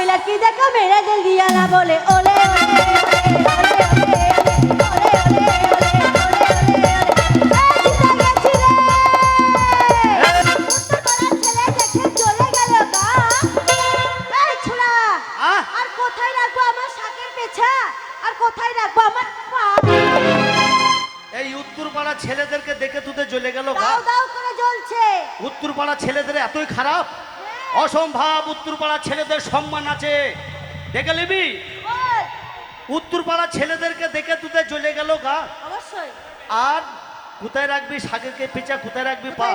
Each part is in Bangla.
soy la quita camera del día la vole, ole, ole, ole. ole, ole. ছেলেদেরকে দেখে তুতে জ্বলে গেল দাও করে জ্বলছে উত্তর উত্তরপাড়া ছেলেদের এতই খারাপ অসম্ভব উত্তরপাড়া ছেলেদের সম্মান আছে। দেখে নিবি? বল উত্তরপাড়া ছেলেদেরকে দেখে তুতে জ্বলে গেল গা। অবশ্যই। আর কোথায় রাখবি শাকেরকে পিছা কোথায় রাখবি পা?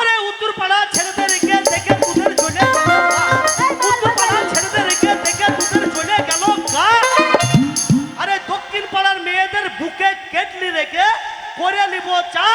আরে উত্তরপাড়া ছেলেদেরকে দেখে তুদের জ্বলে গেল গা। উত্তরপাড়া ছেলেদেরকে দেখে তুদের জ্বলে গেল গা। আরে দক্ষিণ পাড়ার মেয়েদের বুকে কেটলি রেখে করে নিব চা।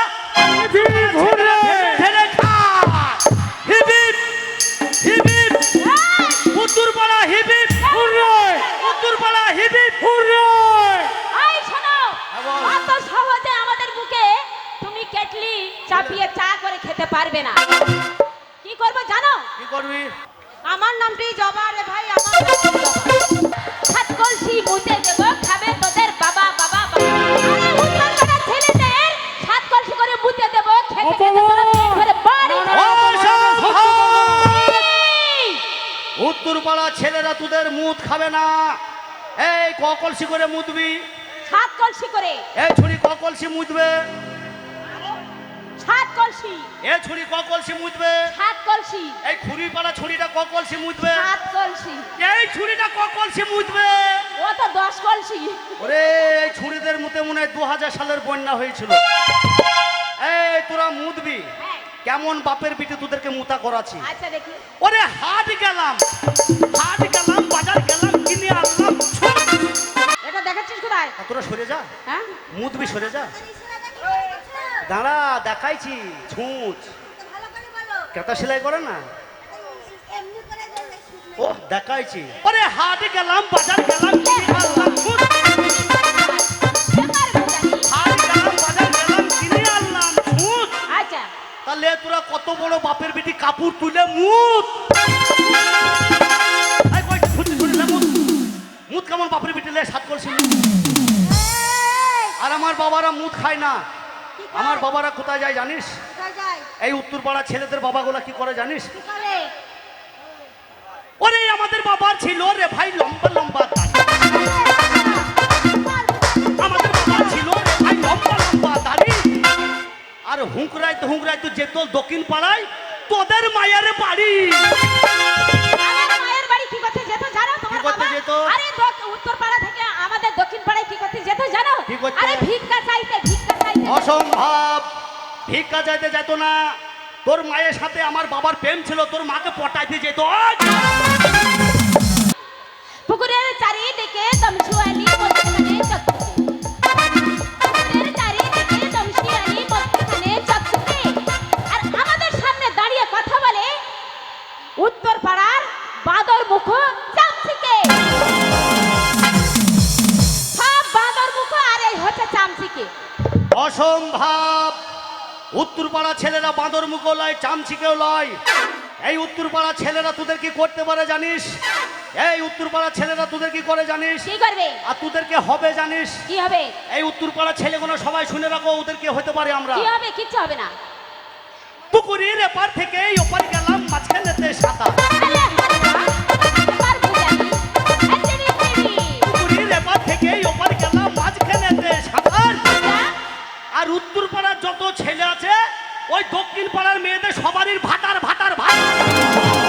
ছেলেরা মুদ খাবে না। এই ককলসি করে মুদবি সাত কলসি করে। এই ছুরি ককলসি মুদবে সাত কলসি। এ ছুরি ককলসি মুদবে সাত কলসি। এই খুরি পাড়া ছুরিটা ককলসি মুদবে সাত কলসি। এই ছুরিটা ককলসি মুদবে ও তো দশ কলসি। ওরে এই ছুরিদের মুতে মনে হয় দু হাজার সালের বন্যা হয়েছিল। এই তোরা মুদবি হ্যাঁ, কেমন বাপের পিঠে তোদেরকে মুতা করাছি আচ্ছা দেখি। ওরে হাট গেলাম। হাট গেলাম। কোথায় তোরা সরে যা। হ্যাঁ? মুদবি সরে যা। দাঁড়া দেখাইছি। ছুঁচ। কেতা সেলাই করে না? ও দেখাইছি। ওরে হাটে গেলাম বাজার গেলাম আচ্ছা। তাহলে তোরা কত বড় বাপের বেটি কাপড় তুলে মুখ মুত কেমন বাপের বেটি লে সাত করছি আর আমার বাবারা মুদ খায় না। আমার বাবারা কোথায় যায় জানিস? এই উত্তরপাড়া ছেলেদের বাবাগুলা কি করে জানিস? ওরে আমাদের বাবার ছিল রে ভাই লম্বা লম্বা আমাদের বাবার ছিল রে ভাই লম্বা লম্বা দাড়ি আর হুঁকরাই তো হুঁকরাই তো যেত দক্ষিণ পাড়ায় তোদের মায়ের বাড়ি। করতে? আরে ভিক্ষা চাইতে ভিক্ষা চাইতে। অসম্ভব। ভিক্ষা চাইতে যেত না। তোর মায়ের সাথে আমার বাবার প্রেম ছিল তোর মাকে পটাইতে যেত। পুকুরের চারিদিকে ছেলেরা বাঁদর মুখো লয় চামচিকেও লয়। এই উত্তরপাড়া ছেলেরা তোদের কি করতে পারে জানিস? এই উত্তরপাড়া ছেলেরা তোদের কি করে জানিস? কি করবে? আর তোদেরকে হবে জানিস? কি হবে? এই উত্তরপাড়া ছেলেগুলো সবাই শুনে রাখো ওদেরকে হতে পারে আমরা। কি হবে? কিচ্ছু হবে না। পুকুরের এপার থেকে ওপার গেলাম মাঝখানেতে সাঁতার। পুকুরের এপার থেকে ওপার গেলাম মাঝখানেতে সাঁতার। আর উত্তর পাড়ার যত ছেলে আছে ওই দক্ষিণ পাড়ার মেয়েদের সবারই ভাতার ভাতার ভাত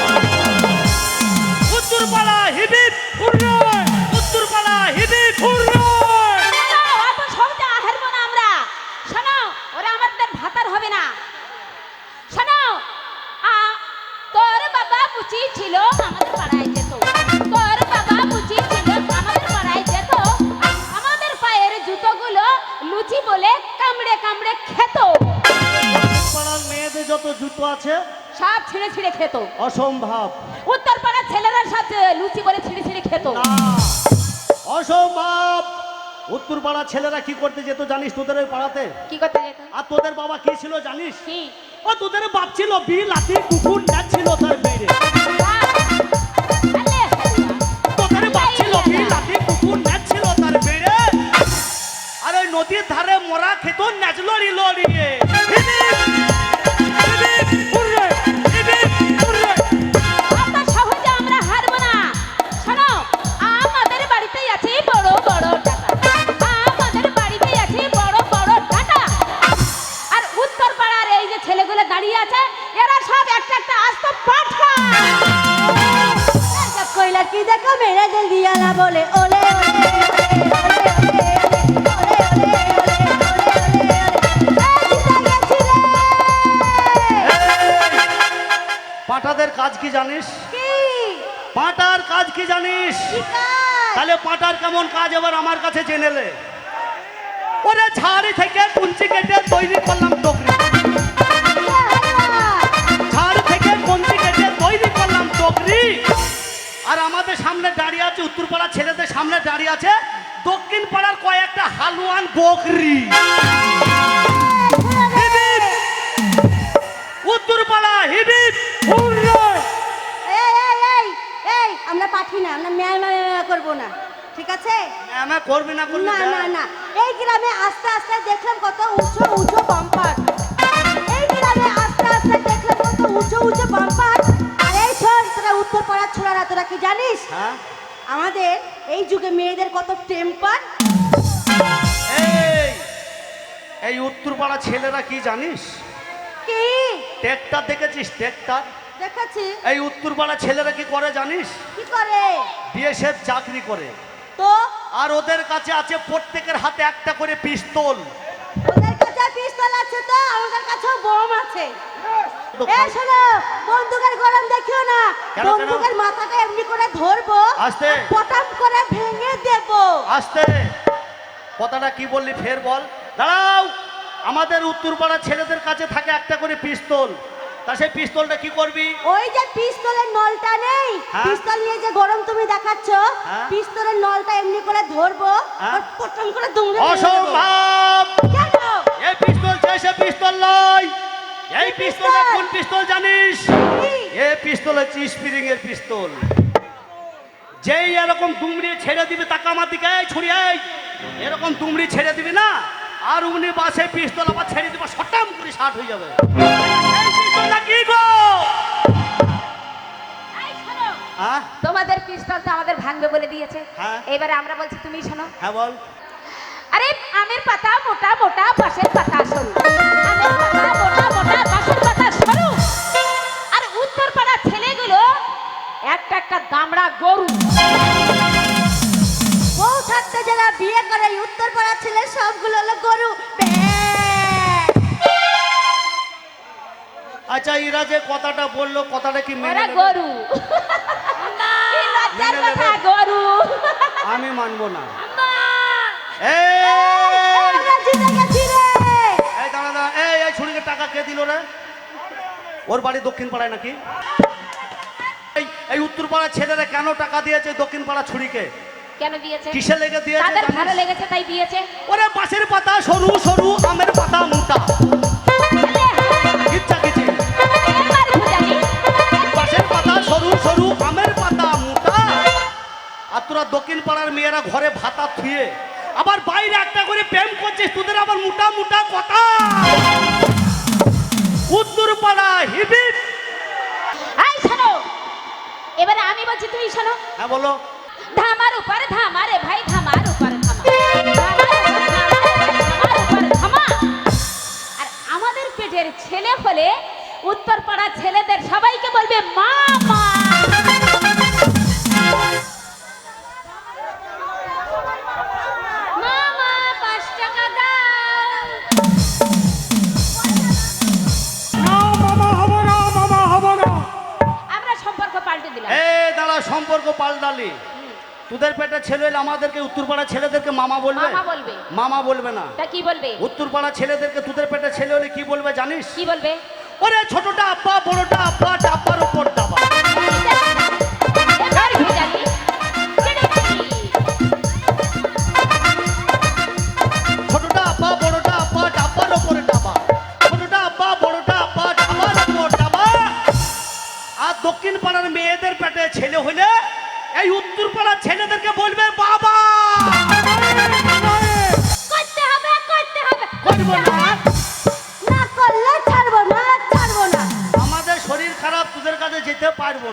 জুতো আছে? সব ছিঁড়ে ছিঁড়ে খেত। অসম্ভব। উত্তরপাড়ার ছেলেরা সাথে লুচি করে ছিঁড়ে ছিঁড়ে খেত। অসম্ভব। উত্তরপাড়া ছেলেরা কি করতে যেত জানিস তোদের ওই পাড়াতে? কি করতে যেত? আর তোদের বাবা কি ছিল জানিস? কি? ও তোদের বাপ ছিল বিড়ি লাঠি কুকুর না ছিল তার মেয়ে নদীর ধারে মরা খেত নাচলো রিলো রিয়ে দিয়া না বলে ওলে ওলে ওলে ওলে ওলে ওলে পাঁঠাদের কাজ কি জানিস পাঁটার কাজ কি জানিস তাহলে পাঁটার কেমন কাজ এবার আমার কাছে জেনে নে। ওরে ঝাড়ি থেকে কুঞ্চি কেটে তৈরি করলাম টকরি সামনে দাঁড়িয়ে আছে দক্ষিণ পাড়ার কয়েকটা হালুয়ান বকরি। হিবিব! উত্তরপাড়া হিবিব! আমরা পাঠি না আমরা ম্যায় ম্যায় করব না ঠিক আছে? আমা করবি না করবি না না। না এই গ্রামে আস্তে আস্তে দেখলাম কত উঁচু উঁচু বাম্পার। এই গ্রামে আস্তে আস্তে দেখলাম কত উঁচু উঁচু বাম্পার। আর এই শোন তোরা উত্তর পাড়ার ছোড়ারা তোরা কি জানিস? হ্যাঁ। আমাদের এই যুগে মেয়েদের কত টেম্পার এই এই উত্তরপাড়া ছেলেরা কি জানিস? কি? ট্রেক্টর দেখেছিস ট্রেক্টর দেখাচ্ছি। এই উত্তরপাড়া ছেলেরা কি করে জানিস? কি করে? বিএসএফ চাকরি করে। তো? আর ওদের কাছে আছে প্রত্যেকের হাতে একটা করে পিস্তল। ওদের কাছে পিস্তল আছে তো আমাদের কাছেও বোম আছে। এই শোনো বন্দুকের গরম দেখিও না? বন্দুকের মাথাটা এমনি করে ধরবো আস্তে। পটাম করে ভেঙে দেবো। আসতে। কথাটা কি বললি ফের বল। দাঁড়াও। আমাদের উত্তরপাড়া ছেলেদের কাছে থাকে একটা করে পিস্তল। তা সেই পিস্তলটা কি করবি? ওই যে পিস্তলের নলটা নেই। হ্যাঁ? পিস্তল নিয়ে যে গরম তুমি দেখাচ্ছ হ্যাঁ? পিস্তলের নলটা এমনি করে ধরবো হ্যাঁ? আর করে দুমড়ে অসম্ভব। এই পিস্তল চাই সে পিস্তল নয়। এই পিস্তল? কোন পিস্তল জানিস? এই পিস্তল হচ্ছে স্প্রিং এর পিস্তল। যেই এরকম দুমড়ি ছেড়ে দিবি তাকে আমার দিকে এই এরকম দুমড়ি ছেড়ে দিবি না? আর উনি বাসে পিস্তল আবার ছেড়ে দিবা সটাম করে ষাট হয়ে যাবে। কি গো? তোমাদের পিস্তল তো আমাদের ভাঙবে বলে দিয়েছে। হ্যাঁ। এবারে আমরা বলছি তুমি শোনো। হ্যাঁ বল। আরে আমের পাতা মোটা মোটা বাঁশের পাতা সরু আমের পাতা একটা একটা দামড়া গরু। বউ থাকতে যারা বিয়ে করে উত্তর পাড়ার ছেলে সবগুলো হলো গরু। আচ্ছা এরা যে কথাটা বলল কথাটা কি মেনে গরু? গরু। আমি মানবো না! এই! দাঁড়া দাঁড়া এই এই ছুরিকে টাকা কে দিল রে? ওর বাড়ি দক্ষিণ পাড়ায় নাকি? এই এই উত্তর পাড়ার ছেলেরা কেন টাকা দিয়েছে দক্ষিণ পাড়া ছুরিকে? কেন দিয়েছে? কিসে লেগে দিয়েছে তাদের ভালো লেগেছে তাই দিয়েছে। ওরে বাঁশের পাতা সরু সরু আমের পাতা মোটা। ইচ্ছা কিছু পাতা সরু সরু আমের পাতা মোটা। আর তোরা দক্ষিণ পাড়ার মেয়েরা ঘরে ভাতা থুয়ে আবার বাইরে একটা করে প্রেম করছিস তোদের আবার মোটা মোটা কথা। বলছি তুমি শোনো। হ্যাঁ বলো। ধামার উপর ধামারে ভাই ধামার উপর ধামা। আর আমাদের পেটের ছেলে হলে উত্তর পাড়ার ছেলেদের সবাইকে বলবে মা সম্পর্ক পাল্টালি তোদের পেটে ছেলে হলে আমাদেরকে উত্তরপাড়া ছেলেদেরকে মামা বলবে? মামা বলবে। মামা বলবে না। তা কি বলবে? উত্তরপাড়া ছেলেদেরকে তোদের পেটে ছেলে হলে কি বলবে জানিস? কি বলবে? ওরে ছোটটা আপা বড়টা আপা টাপার উপর।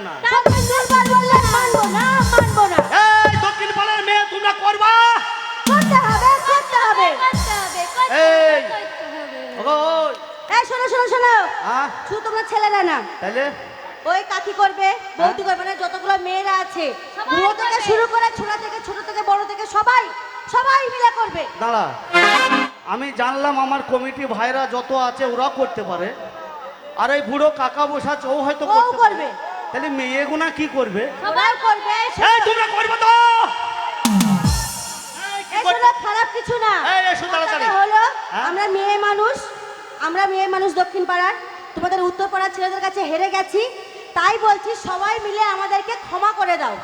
না। সবাই দুবার বললে মানবো না মানবো না। এই দক্ষিণ পাড়ার মেয়ে তোমরা করবা? করতে হবে করতে হবে। করতে হবে এই। হবে, করতে হবে। ওগো, ওই। এই শোনো শোনো শোনো। হ্যাঁ? শুধু তোমরা ছেলেরা না। তাহলে ওই কাকি করবে বৌদি করবে না যতগুলো মেয়েরা আছে বুড়ো থেকে শুরু করে ছোট থেকে ছোট থেকে বড় থেকে সবাই সবাই মিলে করবে। দাঁড়া। আমি জানলাম আমার কমিটি ভাইরা যত আছে ওরা করতে পারে। আর এই বুড়ো কাকা বসাচ্ছে ও হয়তো করবে। তাহলে মেয়েগুনা কি করবে? সবাই করবে। এই তোমরা করবে তো! কি করবে? এগুলো খারাপ কিছু না। এই, এসো তাড়াতাড়ি। হলো হ্যাঁ? আমরা মেয়ে মানুষ আমরা মেয়ে মানুষ দক্ষিণ পাড়ার। তোমাদের উত্তর পাড়ার ছেলেদের কাছে হেরে গেছি তাই বলছি সবাই মিলে আমাদেরকে ক্ষমা করে দাও।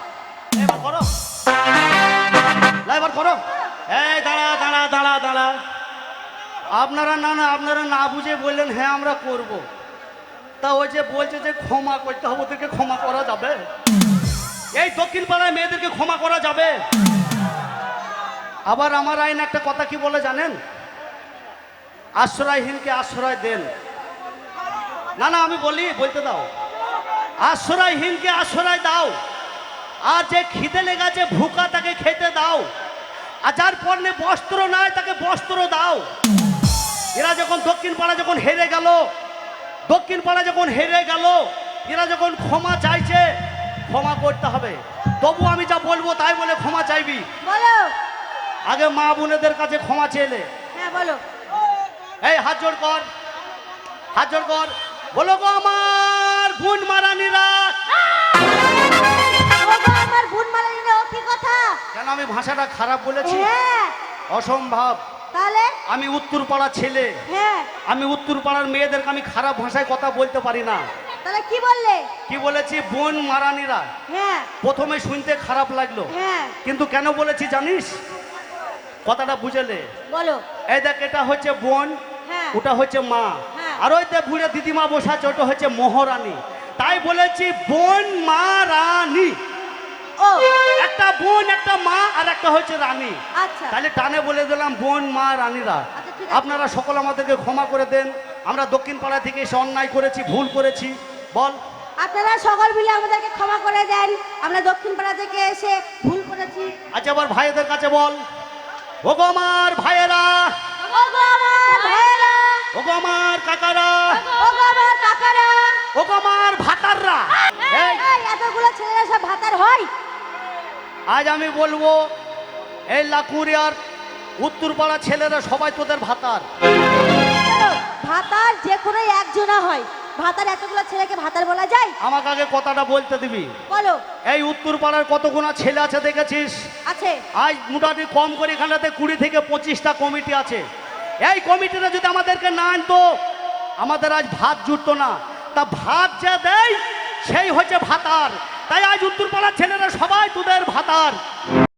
এবার করো। এবার করো। এই দাঁড়া দাঁড়া দাঁড়া দাঁড়া। আপনারা না না আপনারা না বুঝে বললেন হ্যাঁ আমরা করব। তা ওই যে বলছে যে ক্ষমা করতে হবে, ওদেরকে ক্ষমা করা যাবে। এই দক্ষিণ পাড়ায় মেয়েদেরকে ক্ষমা করা যাবে। আবার আমার আইন একটা কথা কি বলে জানেন? আশ্রয়হীনকে আশ্রয় দেন। না না, আমি বলি, বলতে দাও। আশ্রয়হীনকে আশ্রয় দাও। আর যে খিদে লেগেছে, ভুকা তাকে খেতে দাও। আর যার পণ্যে বস্ত্র নাই, তাকে বস্ত্র দাও। এরা যখন দক্ষিণ পাড়া যখন হেরে গেল দক্ষিণ পাড়া যখন হেরে গেল এরা যখন ক্ষমা চাইছে ক্ষমা করতে হবে। তবু আমি যা বলব তাই বলে ক্ষমা চাইবি। বলো। আগে মা বোনেদের কাছে ক্ষমা চেলে হ্যাঁ বলো। এই হাত জোড় কর। হাত জোড় কর। বলো গো আমার বোন মারানিরা। ওগো, আমার বোন মালানি না ও কি কথা? কেন আমি ভাষাটা খারাপ বলেছি? হ্যাঁ। অসম্ভব। তাহলে? আমি উত্তরপাড়া ছেলে। হ্যাঁ। আমি উত্তরপাড়ার মেয়েদেরকে আমি খারাপ ভাষায় কথা বলতে পারি না। তাহলে কি বললে? কি বলেছি? বোন মারানিরা। হ্যাঁ। প্রথমে শুনতে খারাপ লাগল। হ্যাঁ। কিন্তু কেন বলেছি জানিস? কথাটা বুঝেলে? বলো। এই দেখ এটা হচ্ছে বোন হ্যাঁ। ওটা হচ্ছে মা। হ্যাঁ। আর ওই দেখ বুড়ে দিদিমা বসে ওটা হচ্ছে মহারানী। তাই বলেছি বোন মা রানী ও। একটা বোন একটা মা আর একটা হচ্ছে রানী। আচ্ছা। তাহলে টানে বলে দিলাম বোন মা রানীরা। আচ্ছা। আপনারা সকল আমাদেরকে ক্ষমা করে দেন। আমরা দক্ষিণ পাড়া থেকে এসে অন্যায় করেছি ভুল করেছি। বল। আপনারা সকল মিলে আমাদেরকে ক্ষমা করে দেন। আমরা দক্ষিণ পাড়া থেকে এসে ভুল করেছি। আচ্ছা আবার ভাইদের কাছে বল। ওগো আমার ভাইয়েরা। ওগো আমার ভাইয়েরা। ওগো আমার কাকারা। ওগো আমার কাকারা। ওগো আমার ভাতাররা এতগুলো ছেলেরা সব ভাতার হয়? আজ আমি বলব এই লাকুরিয়ার উত্তরপাড়া ছেলেরা সবাই তোদের ভাতার। ভাতার যে কোনো একজনা হয়। ভাতার এতগুলো ছেলেকে ভাতার বলা যায়? আমাকে আগে কথাটা বলতে দিবি। বলো। এই উত্তরপাড়ার কতগুলো ছেলে আছে দেখেছিস? আছে। আজ মোটামুটি কম করে এখানটাতে কুড়ি থেকে পঁচিশটা কমিটি আছে। এই কমিটিটা যদি আমাদেরকে না আনতো আমাদের আজ ভাত জুটতো না। তা ভাত যে দেয় সেই হচ্ছে ভাতার। তাই আজ উত্তরপাড়ার ছেলেরা সবাই তোদের ভাতার।